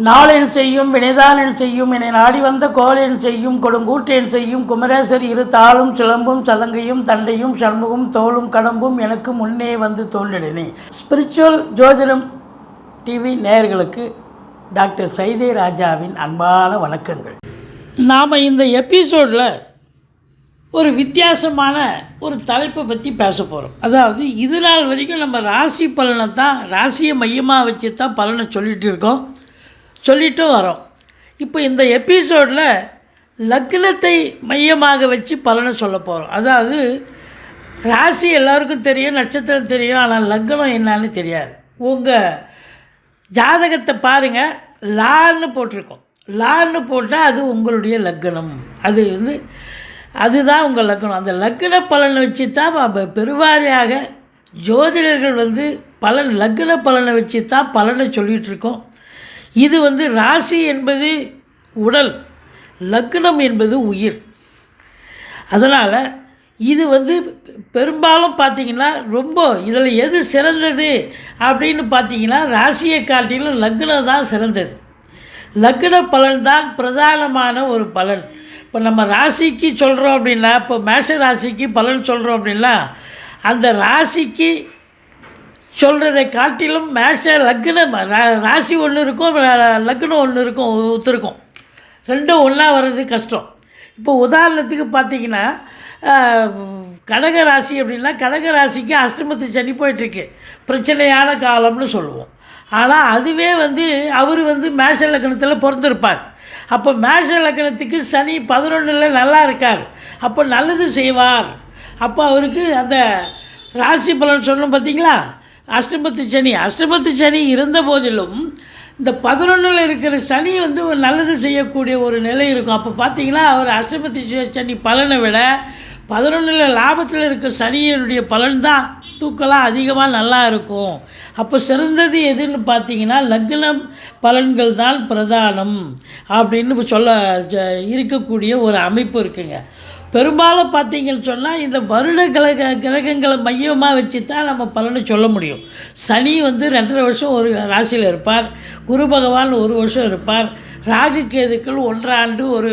நாளேன் செய்யும் வினைதானன் செய்யும் என நாடி வந்த கோலென் செய்யும் கொடுங்கூட்டேன் செய்யும் குமரேசர் இரு தாளும் சிலம்பும் சதங்கையும் தண்டையும் சண்முகம் தோளும் கடம்பும் எனக்கு முன்னே வந்து தோன்றினே ஸ்பிரிச்சுவல் ஜோதிடம் டிவி நேயர்களுக்கு டாக்டர் சைதே ராஜாவின் அன்பான வணக்கங்கள். நாம் இந்த எபிசோடில் ஒரு வித்தியாசமான ஒரு தலைப்பை பற்றி பேச போகிறோம் அதாவது இது நாள் வரைக்கும் நம்ம ராசி பலனை தான் ராசியை மையமாக வச்சு தான் பலனை சொல்லிகிட்டு இருக்கோம். சொல்லிட்டும் வரோம். இப்போ இந்த எபிசோடில் லக்னத்தை மையமாக வச்சு பலனை சொல்ல போகிறோம் அதாவது ராசி எல்லாருக்கும் தெரியும் நட்சத்திரம் தெரியும் ஆனால் லக்னம் என்னன்னு தெரியாது. உங்கள் ஜாதகத்தை பாருங்கள் லான்னு போட்டிருக்கோம். லான்னு போட்டால் அது உங்களுடைய லக்னம். அது வந்து அதுதான் உங்கள் லக்னம் அந்த லக்ன பலனை வச்சு தான் பெருவாரியாக ஜோதிடர்கள் வந்து பலன் லக்ன பலனை வச்சு தான் பலனை சொல்லிகிட்ருக்கோம் இது வந்து ராசி என்பது உடல் லக்னம் என்பது உயிர். அதனால் இது வந்து பெரும்பாலும் பார்த்திங்கன்னா ரொம்ப இதில் எது சிறந்தது அப்படின்னு பார்த்தீங்கன்னா ராசியை காட்டிலும் லக்னம் தான் சிறந்தது. லக்ன பலன் தான் பிரதானமான ஒரு பலன். இப்போ நம்ம ராசிக்கு சொல்கிறோம் அப்படின்னா இப்போ மேஷ ராசிக்கு பலன் சொல்கிறோம் அப்படின்னா அந்த ராசிக்கு சொல்கிறதை காட்டிலும் மேஷ லக்னம் ராசி ஒன்று இருக்கும் லக்னம் ஒன்று இருக்கும் ஒத்துருக்கும். ரெண்டும் ஒன்றா வர்றது கஷ்டம். இப்போ உதாரணத்துக்கு பார்த்தீங்கன்னா கடக ராசி அப்படின்னா கடக ராசிக்கு அஷ்டமத்து சனி போயிட்டுருக்கு. பிரச்சனையான காலம்னு சொல்லுவோம். ஆனால் அதுவே வந்து அவர் வந்து மேஷ லக்னத்தில் பிறந்திருப்பார். அப்போ மேஷ லக்னத்துக்கு சனி பதினொன்றில் நல்லா இருக்கார். அப்போ நல்லது செய்வார். அப்போ அவருக்கு அந்த ராசி பலன் சொன்னோம் பார்த்தீங்களா அஷ்டமத்து சனி. அஷ்டமத்து சனி இருந்த போதிலும் இந்த பதினொன்றில் இருக்கிற சனி வந்து ஒரு நல்லது செய்யக்கூடிய ஒரு நிலை இருக்கும். அப்போ பார்த்தீங்கன்னா அவர் அஷ்டமத்து சனி பலனை விட பதினொன்றில் லாபத்தில் இருக்க சனியினுடைய பலன் தான் தூக்கலாம் அதிகமாக நல்லா இருக்கும். அப்போ சிறந்தது எதுன்னு பார்த்தீங்கன்னா லக்னம் பலன்கள் தான் பிரதானம் அப்படின்னு சொல்ல ஜ- இருக்கக்கூடிய ஒரு அமைப்பு இருக்குங்க. பெரும்பாலும் பார்த்தீங்கன்னு சொன்னால் இந்த வருட கிரக கிரகங்களை மையமாக வச்சு தான் நம்ம பலனை சொல்ல முடியும். சனி வந்து ரெண்டரை வருஷம் ஒரு ராசியில் இருப்பார். குரு பகவான் ஒரு வருஷம் இருப்பார். ராகு கேதுக்கள் ஒன்றாண்டு ஒரு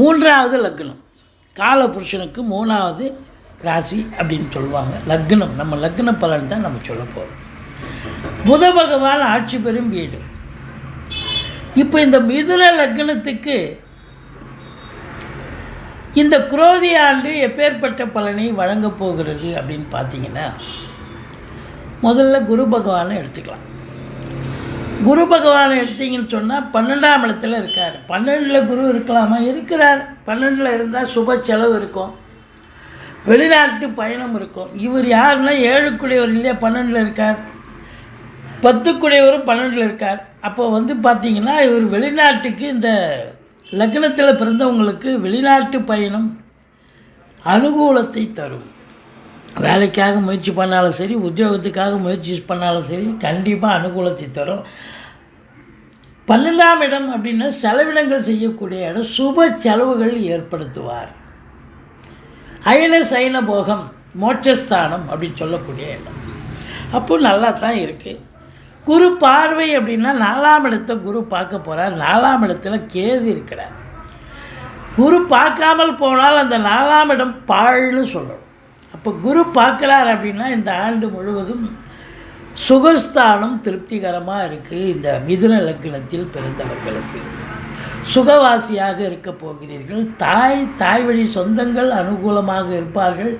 மூன்றாவது லக்னம். காலபுருஷனுக்கு மூணாவது ராசி அப்படின்னு சொல்லுவாங்க. லக்னம். நம்ம லக்ன பலன் தான் நம்ம சொல்ல போகிறோம் புத பகவான் ஆட்சி பெறும் வீடு. இப்போ இந்த மிதுன லக்னத்துக்கு இந்த குரோதி ஆண்டு எப்பேற்பட்ட பலனை வழங்கப் போகிறது அப்படின்னு பார்த்தீங்கன்னா முதல்ல குரு பகவானை எடுத்துக்கலாம். குரு பகவானை எடுத்தீங்கன்னு சொன்னால் பன்னெண்டாம் இடத்துல இருக்கார். பன்னெண்டில் குரு இருக்கலாமா? இருக்கிறார். பன்னெண்டில் இருந்தால் சுப செலவு இருக்கும். வெளிநாட்டு பயணம் இருக்கும். இவர் யாருன்னா ஏழுக்குடையவர் இல்லையா பன்னெண்டில் இருக்கார். பத்துக்குடையவரும் பன்னெண்டில் இருக்கார். அப்போ வந்து பார்த்தீங்கன்னா இவர் வெளிநாட்டுக்கு இந்த லக்னத்தில் பிறந்தவங்களுக்கு வெளிநாட்டு பயணம் அனுகூலத்தை தரும். வேலைக்காக முயற்சி பண்ணாலும் சரி உத்தியோகத்துக்காக முயற்சி பண்ணாலும் சரி கண்டிப்பாக அனுகூலத்தை தரும். பன்னெண்டாம் இடம் அப்படின்னா செலவினங்கள் செய்யக்கூடிய இடம் சுப செலவுகள் ஏற்படுத்துவார். அயன சைன போகம் மோட்சஸ்தானம் அப்படின்னு சொல்லக்கூடிய இடம். அப்போ நல்லா தான் இருக்குது குரு பார்வை அப்படின்னா நாலாம் இடத்தை குரு பார்க்க போகிறார் நாலாம் இடத்துல கேது இருக்கிறார். குரு பார்க்காமல் போனால் அந்த நாலாம் இடம் பாழ்னு சொல்லணும் இப்போ குரு பார்க்குறார் அப்படின்னா இந்த ஆண்டு முழுவதும் சுகஸ்தானம் திருப்திகரமாக இருக்குது இந்த மிதுன லக்னத்தில் பிறந்தவர்களுக்கு. சுகவாசியாக இருக்க போகிறீர்கள். தாய் தாய் வழி சொந்தங்கள் அனுகூலமாக இருப்பார்கள்.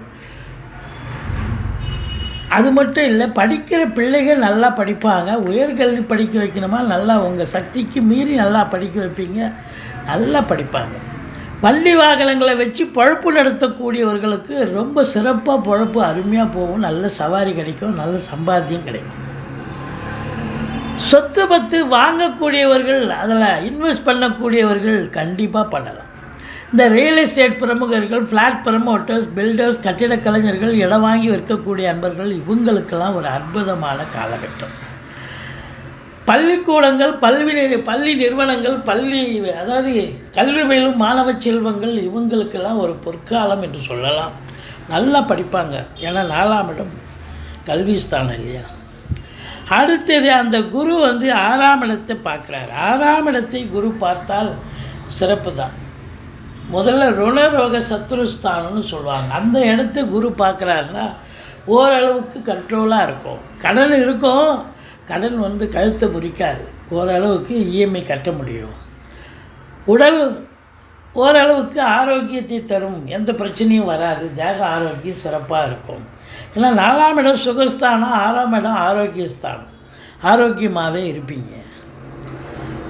அது மட்டும் இல்லை படிக்கிற பிள்ளைகள் நல்லா படிப்பாங்க. உயர்கல்வி படிக்க வைக்கணுமா? நல்லா உங்கள் சக்திக்கு மீறி நல்லா படிக்க வைப்பீங்க. நல்லா படிப்பாங்க. பள்ளி வாகனங்களை வச்சு பழப்பு நடத்தக்கூடியவர்களுக்கு ரொம்ப சிறப்பாக பழப்பு அருமையாக போகும். நல்ல சவாரி கிடைக்கும் நல்ல சம்பாத்தியம் கிடைக்கும். சொத்து பத்து வாங்கக்கூடியவர்கள் அதில் இன்வெஸ்ட் பண்ணக்கூடியவர்கள் கண்டிப்பாக பண்ணலாம். இந்த ரியல் எஸ்டேட் பிரமுகர்கள் ஃப்ளாட் ப்ரமோட்டர்ஸ் பில்டர்ஸ் கட்டிடக் கலைஞர்கள் இடம் வாங்கி விற்கக்கூடிய அன்பர்கள் இவங்களுக்கெல்லாம் ஒரு அற்புதமான காலகட்டம். பள்ளிக்கூடங்கள் பல்வி பள்ளி நிறுவனங்கள் பள்ளி அதாவது கல்வி பயிலும் மாணவ செல்வங்கள் இவங்களுக்கெல்லாம் ஒரு பொற்காலம் என்று சொல்லலாம். நல்லா படிப்பாங்க. ஏன்னா நாலாம் இடம் கல்வி ஸ்தானம் இல்லையா? அடுத்தது அந்த குரு வந்து ஆறாம் இடத்தை பார்க்குறாரு. ஆறாம் இடத்தை குரு பார்த்தால் சிறப்பு தான். முதல்ல ருணரோக சத்ருஸ்தானம்னு சொல்லுவாங்க. அந்த இடத்த குரு பார்க்குறாருன்னா ஓரளவுக்கு கண்ட்ரோலாக இருக்கும். கடன் இருக்கும் கடன் வந்து கழுத்தை பொறிக்காது ஓரளவுக்கு இஎம்ஐ கட்ட முடியும். உடல் ஓரளவுக்கு ஆரோக்கியத்தை தரும். எந்த பிரச்சனையும் வராது. தேக ஆரோக்கியம் சிறப்பாக இருக்கும். ஏன்னா நாலாம் இடம் சுகஸ்தானம் ஆறாம் இடம் ஆரோக்கியஸ்தானம். ஆரோக்கியமாகவே இருப்பீங்க.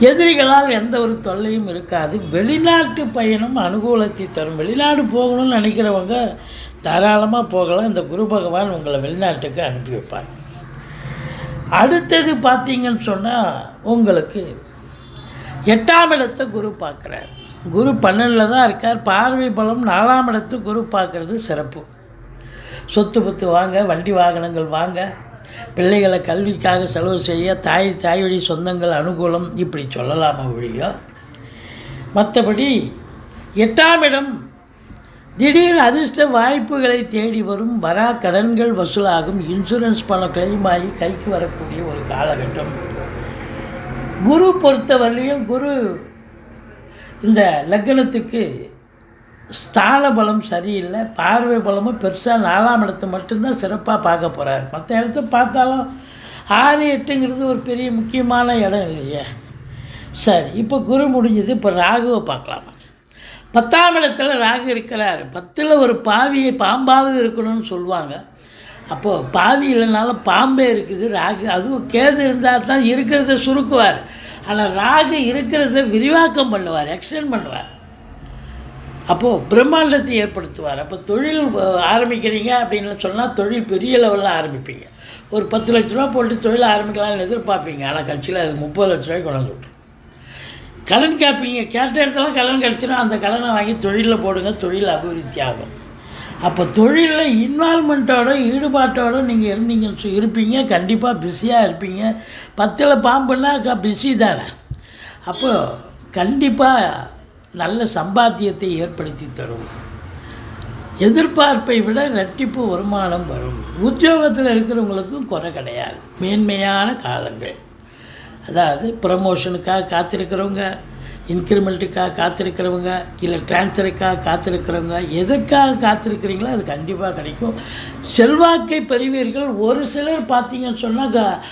எதிரிகளால் எந்த ஒரு தொல்லையும் இருக்காது. வெளிநாட்டு பயணம் அனுகூலத்தை தரும். வெளிநாடு போகணும்னு நினைக்கிறவங்க தாராளமாக போகலாம். இந்த குரு பகவான் உங்களை வெளிநாட்டுக்கு அனுப்பி வைப்பார். அடுத்தது பார்த்தீங்கன்னு சொன்னால் உங்களுக்கு எட்டாம் இடத்தை குரு பார்க்குறார். குரு பன்னெண்டில் தான் இருக்கார். பார்வை பலம் நாலாம் இடத்து குரு பார்க்குறது சிறப்பு. சொத்து புத்து வாங்க வண்டி வாகனங்கள் வாங்க பிள்ளைகளை கல்விக்காக செலவு செய்ய தாய் தாய் வழி சொந்தங்கள் அனுகூலம் இப்படி சொல்லலாமா ஒழியோ? மற்றபடி எட்டாம் இடம் திடீர் அதிர்ஷ்ட வாய்ப்புகளை தேடி வரும் வரா கடன்கள் வசூலாகும். இன்சூரன்ஸ் பணம் கிளைம் ஆகி கைக்கு வரக்கூடிய ஒரு காலகட்டம். குரு பொறுத்தவரையிலையும் குரு இந்த லக்னத்துக்கு ஸ்தான பலம் சரியில்லை. பார்வை பலமும் பெருசாக நாலாம் இடத்தை மட்டும்தான் சிறப்பாக பார்க்க போகிறார் மற்ற இடத்த பார்த்தாலும் ஆறு எட்டுங்கிறது ஒரு பெரிய முக்கியமான இடம் இல்லையே. சரி இப்போ குரு முடிஞ்சது. இப்போ ராகுவை பார்க்கலாமா? பத்தாம் இடத்துல ராகு இருக்கிறார். பத்தில் ஒரு பாவியை பாம்பாவது இருக்கணும்னு சொல்லுவாங்க. அப்போது பாவி இல்லைனாலும் பாம்பே இருக்குது ராகு. அதுவும் கேது இருந்தால் தான் இருக்கிறத சுருக்குவார். ஆனால் ராகு இருக்கிறத விரிவாக்கம் பண்ணுவார் எக்ஸ்டெண்ட் பண்ணுவார். அப்போது பிரம்மாண்டத்தை ஏற்படுத்துவார். அப்போ தொழில் ஆரம்பிக்கிறீங்க அப்படின்னு சொன்னால் தொழில் பெரிய லெவலில் ஆரம்பிப்பீங்க. ஒரு பத்து லட்ச ரூபா போட்டு தொழில் ஆரம்பிக்கலாம்னு எதிர்பார்ப்பீங்க. ஆனால் கட்சியில் அது முப்பது லட்ச ரூபாய்க்கு கொண்டாந்து விட்டுரும். கடன் கேட்பீங்க. கேட்ட இடத்துல கடன் கிடச்சிடும் அந்த கடனை வாங்கி தொழிலில் போடுங்க. தொழில் அபிவிருத்தி ஆகும். அப்போ தொழிலில் இன்வால்மெண்ட்டோட ஈடுபாட்டோட நீங்கள் இருந்தீங்கன்னு சொ- இருப்பீங்க. கண்டிப்பாக பிஸியாக இருப்பீங்க. பத்தில் பாம்புன்னா பிஸி தானே. அப்போ கண்டிப்பாக நல்ல சம்பாத்தியத்தை ஏற்படுத்தி தரும். எதிர்பார்ப்பை விட ரெட்டிப்பு வருமானம் வரும். உத்தியோகத்தில் இருக்கிறவங்களுக்கும் குறை கிடையாது. மேன்மையான காலங்கள். அதாவது ப்ரமோஷனுக்காக காத்திருக்கிறவங்க இன்க்ரிமெண்ட்டுக்காக காத்திருக்கிறவங்க இல்லை ட்ரான்ஸ்ஃபருக்காக காத்திருக்கிறவங்க எதுக்காக காத்திருக்கிறீங்களோ அது கண்டிப்பாக கிடைக்கும். செல்வாக்கை பெறுவீர்கள். ஒரு சிலர் பார்த்தீங்கன்னு சொன்னால் க-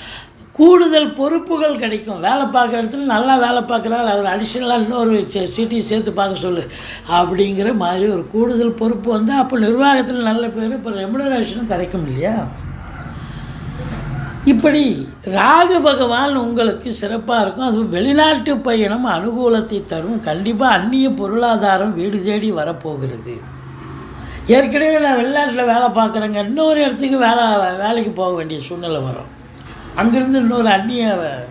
கூடுதல் பொறுப்புகள் கிடைக்கும். வேலை பார்க்குற இடத்துல நல்லா வேலை பார்க்குறாரு அவர் அடிஷ்னலாக இன்னொரு சிட்டி சேர்த்து பார்க்க சொல்லு. அப்படிங்கிற மாதிரி ஒரு கூடுதல் பொறுப்பு வந்து அப்போ நிர்வாகத்தில் நல்ல பேர் இப்போ ரெமுனரேஷனும் கிடைக்கும் இல்லையா? இப்படி ராகு பகவான் உங்களுக்கு சிறப்பாக இருக்கும். அதுவும் வெளிநாட்டு பயணம் அனுகூலத்தை தரும். கண்டிப்பாக அந்நிய பொருளாதாரம் வீடு தேடி வரப்போகிறது. ஏற்கனவே நான் வெளிநாட்டில் வேலை பார்க்குறேங்க. இன்னொரு இடத்துக்கு வேலை வேலைக்கு போக வேண்டிய சூழ்நிலை வரும். அங்கேருந்து இன்னொரு அந்நிய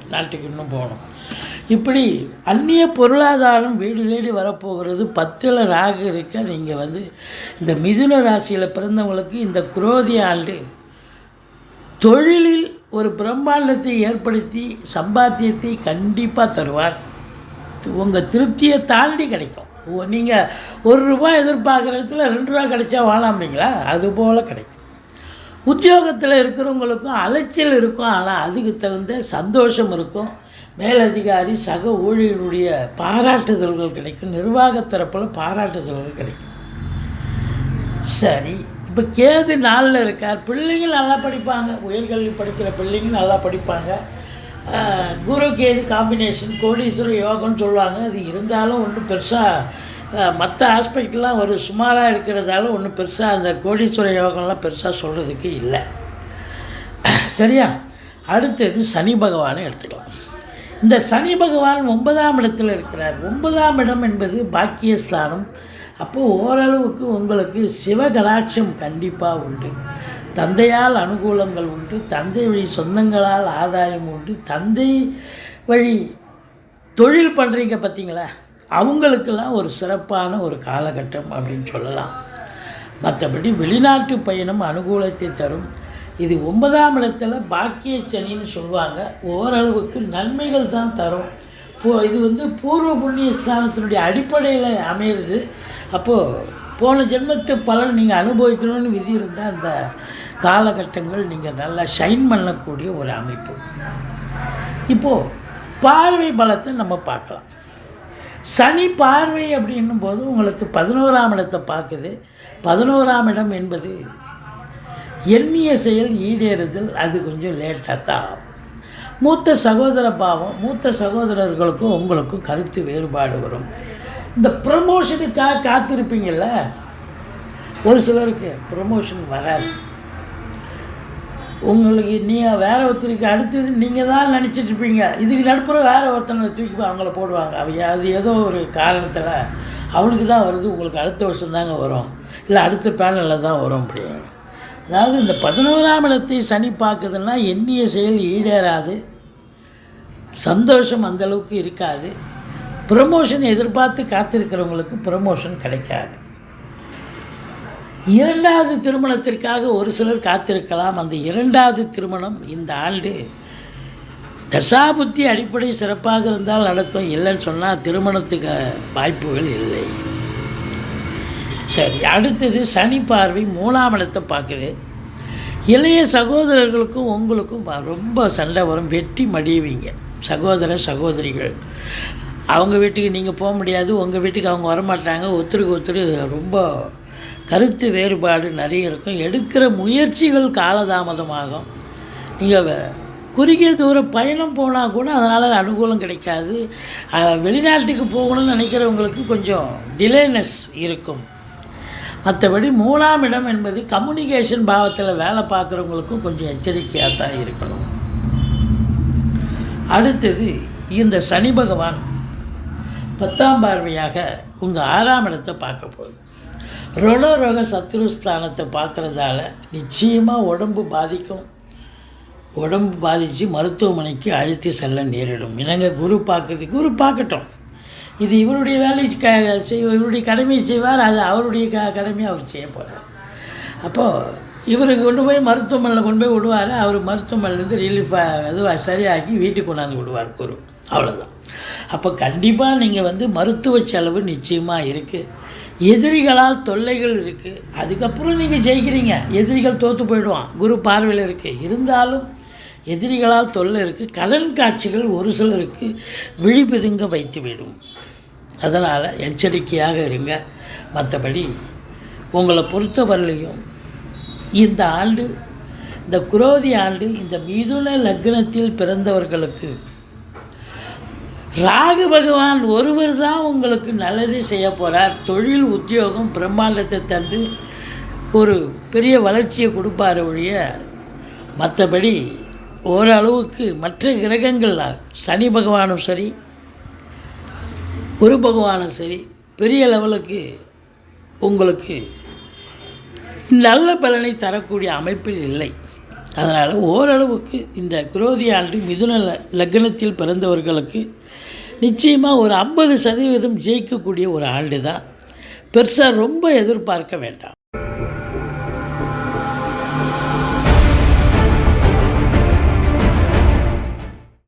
நாட்டுக்கு இன்னும் போகணும். இப்படி அந்நிய பொருளாதாரம் வீடு தேடி வரப்போகிறது. பத்தில் ராகு இருக்க நீங்கள் வந்து இந்த மிதுன ராசியில் பிறந்தவங்களுக்கு இந்த குரோதி ஆண்டு தொழிலில் ஒரு பிரம்மாண்டத்தை ஏற்படுத்தி சம்பாத்தியத்தை கண்டிப்பாக தருவார். உங்கள் திருப்தியை தாண்டி கிடைக்கும். நீங்கள் ஒரு ரூபாய் எதிர்பார்க்குற இடத்துல ரெண்டு ரூபா கிடைச்சா வாழாமீங்களா அது போல் கிடைக்கும். உத்தியோகத்தில் இருக்கிறவங்களுக்கும் அலைச்சல் இருக்கும். ஆனால் அதுக்கு தகுந்த சந்தோஷம் இருக்கும். மேலதிகாரி சக ஊழியருடைய பாராட்டுதல்கள் கிடைக்கும். நிர்வாக தரப்பில் பாராட்டுதல்கள் கிடைக்கும். சரி இப்போ கேது நாளில் இருக்கார். பிள்ளைங்க நல்லா படிப்பாங்க. உயர்கல்வி படிக்கிற பிள்ளைங்க நல்லா படிப்பாங்க. குரு கேது காம்பினேஷன் கோடீஸ்வர யோகம்னு சொல்லுவாங்க. அது இருந்தாலும் ஒன்றும் பெருசாக மற்ற ஆஸ்பெக்ட்லாம் ஒரு சுமாராக இருக்கிறதால ஒன்றும் பெருசாக அந்த கோடீஸ்வர யோகம்லாம் பெருசாக சொல்கிறதுக்கு இல்லை. சரியா? அடுத்தது சனி பகவானை எடுத்துக்கலாம். இந்த சனி பகவான் ஒன்பதாம் இடத்தில் இருக்கிறார். ஒன்பதாம் இடம் என்பது பாக்கியஸ்தானம். அப்போது ஓரளவுக்கு உங்களுக்கு சிவகடாட்சம் கண்டிப்பாக உண்டு. தந்தையால் அனுகூலங்கள் உண்டு தந்தை வழி சொந்தங்களால் ஆதாயம் உண்டு. தந்தை வழி தொழில் பண்ணுறீங்க பார்த்தீங்களா அவங்களுக்கெல்லாம் ஒரு சிறப்பான ஒரு காலகட்டம் அப்படின்னு சொல்லலாம். மற்றபடி வெளிநாட்டு பயணம் அனுகூலத்தை தரும். இது ஒன்பதாம் இடத்துல பாக்கிய சனின்னு சொல்லுவாங்க. ஓரளவுக்கு நன்மைகள் தான் தரும். போ இது வந்து பூர்வ புண்ணிய ஸ்தானத்தினுடைய அடிப்படையில் அமையிறது. அப்போது போன ஜென்மத்து பலன் நீங்கள் அனுபவிக்கணும்னு விதி இருந்தால் அந்த காலகட்டங்கள் நீங்கள் நல்லா ஷைன் பண்ணக்கூடிய ஒரு அமைப்பு. இப்போது பார்வை பலத்தை நம்ம பார்க்கலாம். சனி பார்வை அப்படின்னும் போது உங்களுக்கு பதினோராம் இடத்தை பார்க்குது. பதினோராம் இடம் என்பது எண்ணிய செயல் ஈடேறுதல் அது கொஞ்சம் லேட்டாக தான். ஆகும் மூத்த சகோதர பாவம் மூத்த சகோதரர்களுக்கும் உங்களுக்கும் கருத்து வேறுபாடு வரும். இந்த ப்ரமோஷனுக்காக காத்திருப்பீங்கள்ல ஒரு சிலருக்கு ப்ரமோஷன் வராது. உங்களுக்கு நீங்கள் வேற ஒருத்தருக்கு அடுத்தது நீங்கள் தான் நினச்சிட்ருப்பீங்க இதுக்கு நடுப்புற வேறு ஒருத்தனை தூக்கி போய் அவங்கள போடுவாங்க. அவங்க அது ஏதோ ஒரு காரணத்தில் அவனுக்கு தான் வருது. உங்களுக்கு அடுத்த வருஷம் தாங்க வரும். இல்லை அடுத்த பேனலில் தான் வரும் அப்படி அதாவது இந்த பதினோராம் இடத்தை சனி பார்க்குதுன்னா எண்ணிய செயல் ஈடேறாது. சந்தோஷம் அந்தளவுக்கு இருக்காது. ப்ரமோஷன் எதிர்பார்த்து காத்திருக்கிறவங்களுக்கு ப்ரமோஷன் கிடைக்காது. இரண்டாவது திருமணத்திற்காக ஒரு சிலர் காத்திருக்கலாம். அந்த இரண்டாவது திருமணம் இந்த ஆண்டு தசாபுத்தி அடிப்படை சிறப்பாக இருந்தால் நடக்கும் இல்லைன்னு சொன்னால் திருமணத்துக்கு வாய்ப்புகள் இல்லை. சரி அடுத்தது சனி பார்வை மூணாம் இடத்தை பார்க்குது. இளைய சகோதரர்களுக்கும் உங்களுக்கும் ப- ரொம்ப சண்டை வரும். வெட்டி மடியுவீங்க சகோதர சகோதரிகள். அவங்க வீட்டுக்கு நீங்கள் போக முடியாது உங்கள் வீட்டுக்கு அவங்க வரமாட்டாங்க. ஒருத்தருக்கு ஒருத்தர் ரொம்ப கருத்து வேறுபாடு நிறைய இருக்கும். எடுக்கிற முயற்சிகள் காலதாமதமாகும். நீங்கள் குறுகிய தூர பயணம் போனால் கூட அதனால் அனுகூலம் கிடைக்காது. வெளிநாட்டுக்கு போகணும்னு நினைக்கிறவங்களுக்கு கொஞ்சம் டிலேனஸ் இருக்கும். மற்றபடி மூணாம் இடம் என்பது கம்யூனிகேஷன் பாவத்தில் வேலை பார்க்குறவங்களுக்கும் கொஞ்சம் எச்சரிக்கையாக தான் இருக்கணும். அடுத்தது இந்த சனி பகவான் பத்தாம் பார்வையாக உங்கள் ஆறாம் இடத்தை பார்க்க போகுது. ருணரோக சத்ருஸ்தானத்தை பார்க்குறதால நிச்சயமாக உடம்பு பாதிக்கும். உடம்பு பாதித்து மருத்துவமனைக்கு அழைத்து செல்ல நேரிடும். இனங்க குரு பார்க்குறது குரு பார்க்கட்டும். இது இவருடைய வேலை க செய் இவருடைய கடமையை செய்வார் அது அவருடைய க கடமையை அவர் செய்ய போகிறார் அப்போது இவருக்கு கொண்டு போய் மருத்துவமனையில் கொண்டு போய் விடுவார் அவர் மருத்துவமனையிலேருந்து ரிலீஃபாக அதுவாக சரியாக்கி வீட்டுக்கு கொண்டாந்து விடுவார் குரு. அவ்வளோதான் அப்போ கண்டிப்பாக நீங்கள் வந்து மருத்துவ செலவு நிச்சயமாக இருக்குது எதிரிகளால் தொல்லைகள் இருக்குது அதுக்கப்புறம் நீங்கள் ஜெயிக்கிறீங்க. எதிரிகள் தோற்று போயிடுவான். குரு பார்வையில் இருக்குது இருந்தாலும் எதிரிகளால் தொல்லை இருக்குது கடன் காட்சிகள் ஒரு சிலருக்கு விழிபிதுங்க வைத்துவிடும் அதனால் எச்சரிக்கையாக இருங்க. மற்றபடி உங்களை பொறுத்தவரையிலையும் இந்த ஆண்டு இந்த குரோதி ஆண்டு இந்த மிதுன லக்னத்தில் பிறந்தவர்களுக்கு ராகு பகவான் ஒருவர் தான் உங்களுக்கு நல்லது செய்ய போகிறார் தொழில் உத்தியோகம் பிரம்மாண்டத்தை தந்து ஒரு பெரிய வளர்ச்சியை கொடுப்பார் ஒழிய மற்றபடி ஓரளவுக்கு மற்ற கிரகங்கள் சனி பகவானும் சரி குரு பகவானும் சரி பெரிய லெவலுக்கு உங்களுக்கு நல்ல பலனை தரக்கூடிய அமைப்பில் இல்லை. அதனால் ஓரளவுக்கு இந்த குரோதி ஆண்டு மிதுன லக்னத்தில் பிறந்தவர்களுக்கு நிச்சயமாக ஒரு ஐம்பது சதவீதம் ஜெயிக்கக்கூடிய ஒரு ஆண்டு தான் பெருசாக ரொம்ப எதிர்பார்க்க வேண்டாம்.